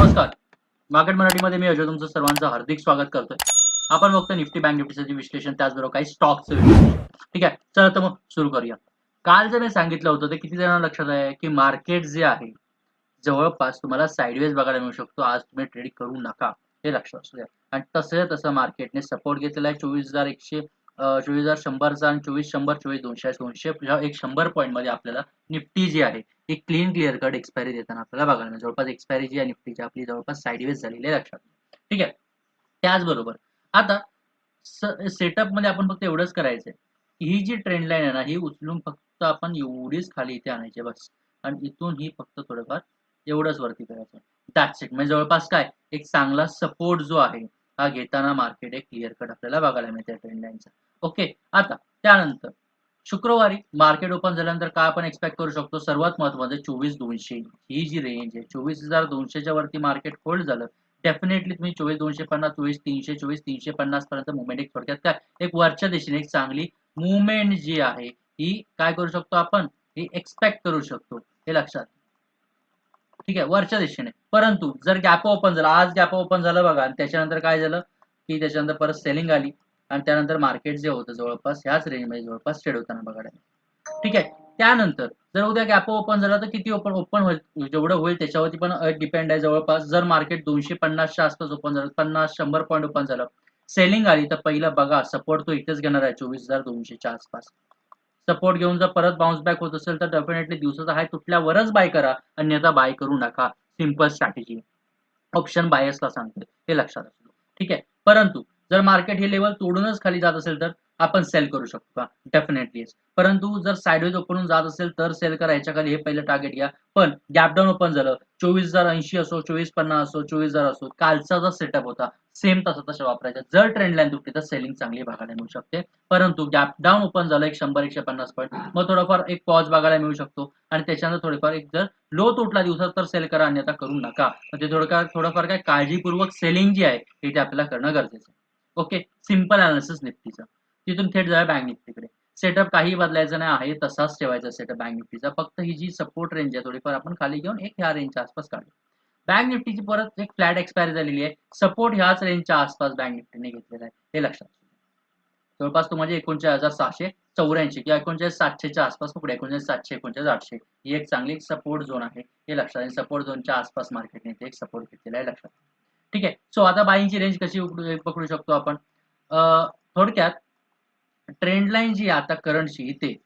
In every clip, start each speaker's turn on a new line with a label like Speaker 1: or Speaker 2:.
Speaker 1: नमस्कार. मार्केट मराठीमध्ये मी अजय तुमचं सर्वांचं हार्दिक स्वागत करतोय. आपण बघतो निफ्टी बँक निफ्टीचं विश्लेषण त्याचबरोबर काही स्टॉकचं विश्लेषण. ठीक आहे चला तर मग सुरू करूया. काल जे मी सांगितलं होतं ते किती जणांना लक्षात आहे की मार्केट जे आहे जवळपास तुम्हाला साईडवेज बघायला मिळू शकतो. आज तुम्ही ट्रेड करू नका हे लक्षात असू द्या. आणि तसं तसं मार्केटने सपोर्ट घेतलेला आहे चोवीस हजार एकशे चोवीस हजार शंभरचा आणि चोवीस शंभर चोवीस दोनशे दोनशे ह्या एक शंभर पॉईंटमध्ये आपल्याला निफ्टी जी आहे एक क्लीन क्लिअर कट एक्सपायरी देताना आपल्याला बघायला मिळेल. जवळपास एक्सपायरी जी आहे निफ्टीची आपली जवळपास साईडवेज झालेली आहे लक्षात ठीक आहे? त्याचबरोबर आता सेटअपमध्ये आपण फक्त एवढंच करायचंय. ही जी ट्रेंड लाईन आहे ना ही उचलून फक्त आपण एवढीच खाली इथे आणायची बस. आणि इथून ही फक्त थोडंफार एवढंच वरती करायचं दॅट सेट म्हणजे जवळपास काय? एक चांगला सपोर्ट जो आहे हा घेताना मार्केट एक क्लिअर कट आपल्याला बघायला मिळते ट्रेंड लाईनचा ओके आता त्यानंतर शुक्रवारी मार्केट ओपन झाल्यानंतर काय आपण एक्सपेक्ट करू शकतो? सर्वात महत्वाचं चोवीस दोनशे ही जी रेंज आहे चोवीस हजार दोनशेच्या वरती मार्केट होल्ड झालं डेफिनेटली तुम्ही चोवीस दोनशे पन्नास चोवीस तीनशे चोवीस तीनशे पन्नास पर्यंत मुवमेंट एक थोडक्यात काय? एक वरच्या दिशेने एक चांगली मुवमेंट जी आहे ही काय करू शकतो आपण? ही एक्सपेक्ट करू शकतो हे लक्षात ठीक आहे वरच्या दिशेने. परंतु जर गॅप ओपन झाला आज गॅप ओपन झालं बघा आणि त्याच्यानंतर काय झालं? की त्याच्यानंतर परत सेलिंग आली. आणि त्यानंतर मार्केट जे होतं जवळपास ह्याच रेंजमध्ये जवळपास ट्रेड होताना बघायला. ठीक आहे? त्यानंतर जर उद्या गॅप ओपन झाला तर किती ओपन ओपन होईल? जेवढं होईल त्याच्यावरती पण डिपेंड आहे जवळपास. जर मार्केट दोनशे पन्नासच्या आसपास ओपन झालं पन्नास शंभर पॉईंट ओपन झालं सेलिंग आली तर पहिला बघा सपोर्ट तो इथेच घेणार आहे चोवीस हजार दोनशेच्या आसपास. सपोर्ट घेऊन जर परत बाउन्स बॅक होत असेल तर डेफिनेटली दिवसाचा हाय तुटल्यावरच बाय करा. अन्यथा बाय करू नका. सिंपल स्ट्रॅटेजी ऑप्शन बायसला सांगते हे लक्षात असू ठीक आहे? परंतु जर मार्केट हे लेवल तोडूनच खाली जात असेल तर आपण सेल करू शकतो का? डेफिनेटली परंतु जर साईडवेज ओपन जात असेल तर सेल करायच्या खाली हे पहिलं टार्गेट घ्या. पण गॅप डाऊन ओपन झालं चोवीस हजार ऐंशी असो चोवीस पन्नास असो चोवीस हजार असो कालचा जो सेटअप होता सेम तसा तसा वापरायचा. जर ट्रेंड लाईन तुटली तर सेलिंग चांगली बघायला मिळू शकते. परंतु गॅप डाऊन ओपन झालं एक शंभर एकशे पन्नास पॉईंट मग थोडंफार एक पॉज बघायला मिळू शकतो. आणि त्याच्यानंतर थोडेफार एक जर लो तुटला दिवसात तर सेल करा अन्यथा करू नका. म्हणजे थोडंफार थोडंफार काय काळजीपूर्वक सेलिंग जी आहे ती ते आपल्याला करणं गरजेचं आहे. ओके सिंपल अनालिसिस निफ्टीचं. तिथून थेट जाऊया बँक निफ्टीकडे. सेटअप काही बदलायचं नाही आहे तसाच ठेवायचा सेटअप बँक निफ्टीचा. फक्त ही जी सपोर्ट रेंज आहे थोडीफार आपण खाली घेऊन एक ह्या रेंजच्या आसपास काढू बँक निफ्टीची परत एक फ्लॅट एक्सपायरी झालेली आहे. सपोर्ट ह्याच रेंजच्या आसपास बँक निफ्टीने घेतलेला आहे. हे लक्षात जवळपास तुम्हाला एकोणचाळीस हजार सहाशे चौऱ्याऐंशी किंवा एकोणचाळीस सातशेच्या आसपास पकडे एकोणचाळीस सातशे एकोणचाळीस आठशे ही एक चांगली सपोर्ट झोन आहे. हे लक्षात आणि सपोर्ट झोनच्या आसपास मार्केटने इथे एक सपोर्ट घेतलेला आहे लक्षात ठीक आहे. सो आता बाईंगची रेंज कशी पकडू शकतो आपण? थोडक्यात ट्रेंड लाईन जी आता करंटची इथे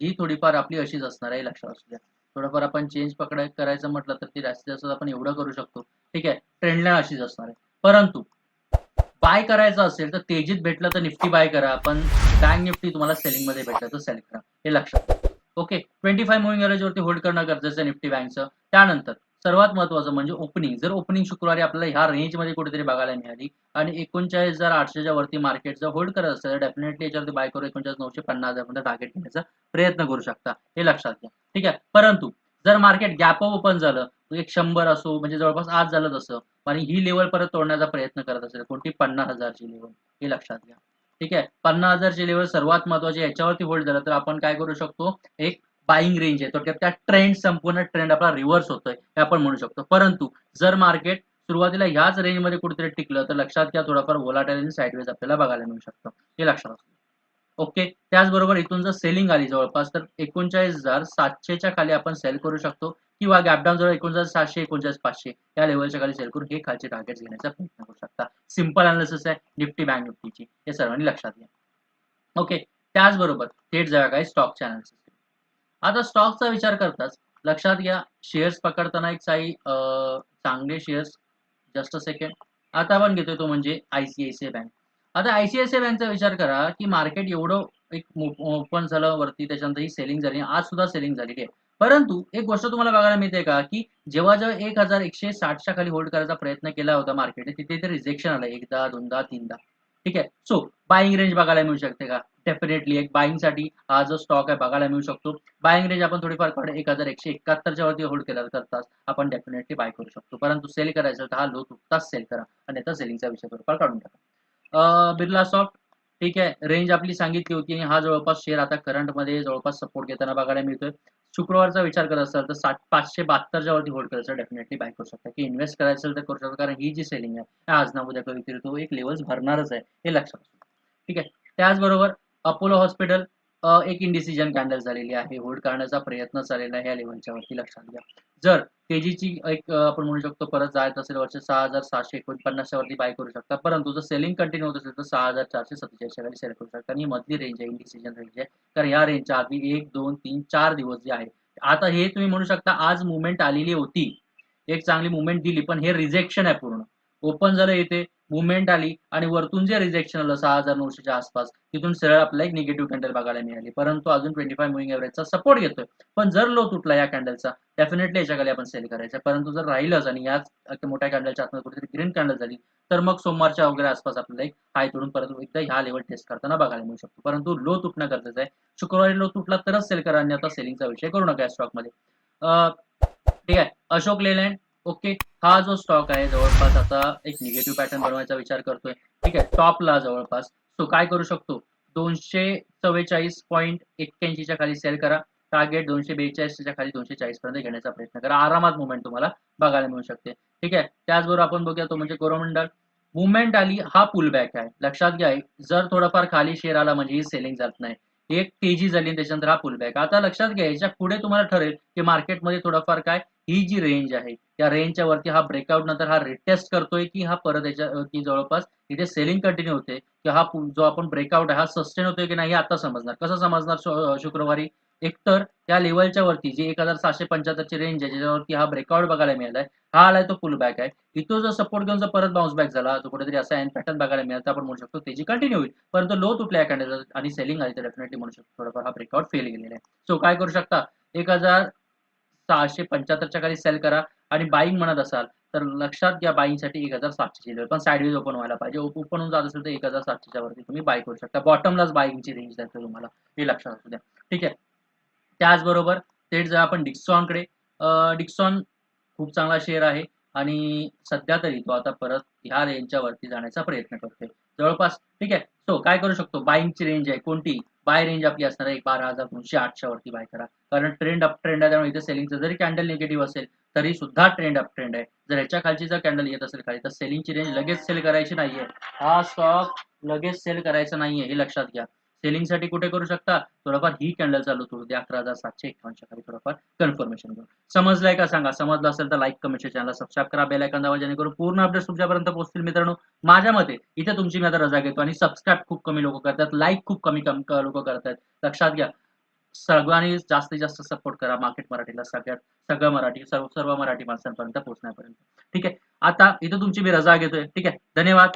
Speaker 1: ही थोडीफार आपली अशीच असणार आहे लक्षात असू द्या. थोडंफार आपण चेंज पकड करायचं म्हटलं तर ती जास्तीत जास्त आपण एवढं करू शकतो. ठीक आहे. ट्रेंड लाईन अशीच असणार आहे. परंतु बाय करायचं असेल तर तेजीत भेटलं तर निफ्टी बाय करा. पण बँक निफ्टी तुम्हाला सेलिंगमध्ये भेटलं तर सेल करा. हे लक्षात ओके ट्वेंटी फाय मुव्हिंग एव्हरेजवरती होल्ड करणं गरजेचं आहे निफ्टी बँकचं त्यानंतर सर्वात महत्वाचं म्हणजे ओपनिंग जर ओपनिंग शुक्रवारी आपल्याला ह्या रेंजमध्ये कुठेतरी बघायला मिळाली आणि एकोणचाळीस हजार आठशेच्या वरती मार्केट जर होल्ड करत असेल तर डेफिनेटली याच्यावरती बाय करू एकोणचाळीस नऊशे पन्नास हजारपर्यंत टार्गेट घेण्याचा प्रयत्न करू शकता. हे लक्षात घ्या. ठीक आहे? परंतु जर मार्केट गॅप ओपन झालं एक शंभर असो म्हणजे जवळपास आज झालं तसं आणि ही लेवल परत तोडण्याचा प्रयत्न करत असेल कोणती? पन्नास हजारची लेवल हे लक्षात घ्या. ठीक आहे? पन्नास हजारची लेवल सर्वात महत्वाची याच्यावरती होल्ड झालं तर आपण काय करू शकतो? एक बाईंग रेंज आहे. थोडक्यात त्या ट्रेंड संपूर्ण ट्रेंड आपला रिव्हर्स होतोय हे आपण म्हणू शकतो. परंतु जर मार्केट सुरुवातीला ह्याच रेंजमध्ये कुठेतरी टिकलं तर लक्षात घ्या थोडाफार वोलाटाईल साईडवेज आपल्याला बघायला मिळू शकतं. हे लक्षात असतं ओके त्याचबरोबर इथून जर सेलिंग आली जवळपास तर एकोणचाळीस हजार सातशेच्या खाली आपण सेल करू शकतो किंवा गॅपडाऊन जवळ एकोणचाळीस सातशे एकोणचाळीस पाचशे या लेवलच्या खाली सेल करून हे खालचे टार्गेट घेण्याचा प्रयत्न करू शकता. सिंपल अनालिसिस आहे निफ्टी बँक निफ्टीची हे सर्वांनी लक्षात घ्या. ओके त्याचबरोबर थेट जाऊया काही स्टॉकचे अनालिसिस आता स्टॉकचा विचार करताच. लक्षात घ्या शेअर्स पकडताना एक काही चांगले शेअर्स जस्ट अ सेकंड आता आपण घेतोय तो म्हणजे आयसीआयसीआय बँक आता आयसीआयसीआय बँकचा विचार करा की मार्केट एवढं एक ओपन झालं वरती त्याच्यानंतर ही सेलिंग झाली आज सुद्धा सेलिंग झालेली आहे. परंतु एक गोष्ट तुम्हाला बघायला मिळते का की जेव्हा जेव्हा एक हजार एकशे साठच्या खाली होल्ड करायचा प्रयत्न केला होता मार्केटने तिथे ते रिजेक्शन आलं एकदा दोनदा तीनदा. ठीक आहे? सो बाईंग रेंज बघायला मिळू शकते का? डेफिनेटली एक बाईंगसाठी हा जो स्टॉक आहे बघायला मिळू शकतो. बाईंग रेंज आपण थोडीफारकडे एक हजार एकशे एकाहत्तरच्या वरती होल्ड केला करताच आपण डेफिनेटली बाय करू शकतो. परंतु सेल करायचं तर हा लो तुटताच सेल करा. आणि आता सेलिंगचा विषय थोडंफार काढून टाका. बिर्ला सॉफ्ट ठीक आहे. रेंज आपली सांगितली होती आणि हा जवळपास शेअर आता करंटमध्ये जवळपास सपोर्ट घेताना बघायला मिळतोय. शुक्रवारचा विचार करत असाल तर सात पाचशे बहात्तरच्या वरती होल्ड करायचं डेफिनेटली बाय करू शकता. की इन्व्हेस्ट करायचं असेल तर करू शकता. कारण ही जी सेलिंग आहे आज ना उद्या कवितरी तो एक लेवल्स भरणारच आहे हे लक्षात असू ठीक आहे. त्याचबरोबर अपोलो हॉस्पिटल एक इंडिसिजन कॅन्डल झालेली आहे. होल्ड करण्याचा प्रयत्न चाललेला आहे. या लेवलच्या वरती लक्षात घ्या. जर तेजीची एक आपण म्हणू शकतो परत जायत असेल वर्ष सहा हजार सहाशे एकोणपन्नासच्या वरती बाय करू शकता. परंतु जर सेलिंग कंटिन्यू होत असेल तर सहा हजार चारशे सत्तेचाळीसच्या खाली सेल करू शकता. आणि ही मधली रेंज आहे इंडिसिजन रेंज आहे. कारण या रेंजच्या आधी एक दोन तीन चार दिवस जे आहे आता हे तुम्ही म्हणू शकता आज मुवमेंट आलेली होती. एक चांगली मुवमेंट दिली पण हे रिजेक्शन आहे पूर्ण. ओपन झालं येते. मुवमेंट आली आणि वरतून जे रिजेक्शन आलं सहा हजार नऊशेच्या आसपास तिथून सरळ आपल्याला एक निगेटिव्ह कॅन्डल बघायला मिळाली. परंतु अजून ट्वेंटी फाय मुव्हिंग एव्हरेजचा सपोर्ट घेतोय. पण जर लो तुटला या कॅन्डलचा डेफिनेटली याच्याखाली आपण सेल करायचं. परंतु जर राहिलंच आणि याच मोठ्या कॅन्डलच्या आतमध्ये कुठेतरी ग्रीन कॅन्डल झाली तर मग सोमवारच्या वगैरे आसपास आपल्याला एक हाय तोडून परत एकदा ह्या लेवल टेस्ट करताना बघायला मिळू शकतो. परंतु लो तुटणं गरजेचं आहे. शुक्रवारी लो तुटला तरच सेल करा आणि आता सेलिंगचा विषय करू नका या स्टॉकमध्ये ठीक आहे. अशोक लेलँड ओके. हा जो स्टॉक आहे जवळपास आता एक निगेटिव्ह पॅटर्न बनवायचा विचार करतोय. ठीक आहे टॉपला जवळपास. तो काय करू शकतो? दोनशे चव्वेचाळीस पॉईंट एक्क्याऐंशीच्या खाली सेल करा. टार्गेट दोनशे बेचाळीसच्या खाली दोनशे चाळीस पर्यंत घेण्याचा प्रयत्न करा. आरामात मुवमेंट तुम्हाला बघायला मिळू शकते. ठीक आहे? त्याचबरोबर आपण बघूया तो म्हणजे कोरोमंडल मुवमेंट आली हा पुल बॅक आहे. लक्षात घ्या जर थोडंफार खाली शेअर आला म्हणजे ही सेलिंग जात नाही. एक तेजी झाली त्याच्यानंतर हा पुल बॅक आता लक्षात घ्या याच्यापुढे तुम्हाला ठरेल की मार्केटमध्ये थोडंफार काय ही जी रेंज आहे या रेंजच्या वरती हा ब्रेकआउट नंतर हा रिटेस्ट करतोय की हा परत याच्या की जवळपास इथे सेलिंग कंटिन्यू होते की हा जो आपण ब्रेकआउट आहे हा सस्टेन होतोय की नाही हे आता समजणार. कसं समजणार शुक्रवारी? एकतर या लेवलच्या वरती जी एक हजार सहाशे पंच्याहत्तरची रेंज आहे ज्याच्यावरती हा ब्रेकआउट बघायला मिळालाय हा आलाय तो फुल बॅक आहे. इथं जर सपोर्ट घेऊन जर परत बाउन्स बॅक झाला तो कुठेतरी असा एन पॅटर्न बघायला मिळाला तर आपण म्हणू शकतो त्याची कंटिन्यू होईल. परंतु लो तुटल्या कॅन्डल आणि सेलिंग आली तर डेफिनेटली म्हणू शकतो थोडाफार हा ब्रेकआउट फेल गेलेला आहे. सो काय करू शकता? एक हजार सहाशे पंच्याहत्तरच्या खाली सेल करा आणि बाईंग म्हणत असाल तर लक्षात घ्या बाईंगसाठी एक हजार सातशे रेंज पण साईडवेज ओपन व्हायला पाहिजे. ओपन होऊन जात असेल तर एक हजार सातशेच्या वरती तुम्ही बाय करू शकता. बॉटमलाच बाईंगची रेंज द्यायचं तुम्हाला हे लक्षात असू द्या. ठीक आहे? त्याचबरोबर थेट जर आपण डिक्सॉनकडे डिक्सॉन खूप चांगला शेअर आहे आणि सध्या तरी तो आता परत ह्या रेंजच्या वरती जाण्याचा प्रयत्न करतोय. जवळपास ठीक आहे? सो काय करू शकतो? बाईंगची रेंज आहे कोणती? बाय रेंज आपली असणार आहे एक बारा हजार दोनशे आठच्या वरती बाय करा. कारण ट्रेंड अप ट्रेंड आहे त्यामुळे इथे सेलिंगचं जरी कॅन्डल निगेटिव्ह असेल तरी सुद्धा ट्रेंड अप ट्रेंड आहे. जर याच्या खालची जर कॅन्डल येत असेल खाली तर सेलिंगची रेंज लगेच सेल करायची नाहीये. हा स्टॉक लगेच सेल करायचा नाहीये हे लक्षात घ्या. सेलिंगसाठी कुठे करू शकता? थोडंफार ही कॅन्डल चालू करू द्या. अकरा हजार सातशे एकावन्नच्या खाली थोडंफार कन्फर्मेशन करू. समजलंय का सांगा? समजलं असेल तर लाईक कमेंट चॅनल सबस्क्राईब करा. बेल आयकॉन जेणेकरून पूर्ण अपडेट्स तुमच्यापर्यंत पोहोचतील मित्रांनो. माझ्या मते इथे तुमची मी आता रजा घेतो आणि सबस्क्राईब खूप कमी लोक करतात. लाईक खूप कमी कमी लोक करतात. लक्षात घ्या. सगळ्यांनी जास्तीत जास्त सपोर्ट करा मार्केट मराठीला सगळ्यात सगळं मराठी सर्व सर्व मराठी माणसांपर्यंत पोहोचण्यापर्यंत. ठीक आहे? आता इथं तुमची मी रजा घेतोय. ठीक आहे? धन्यवाद.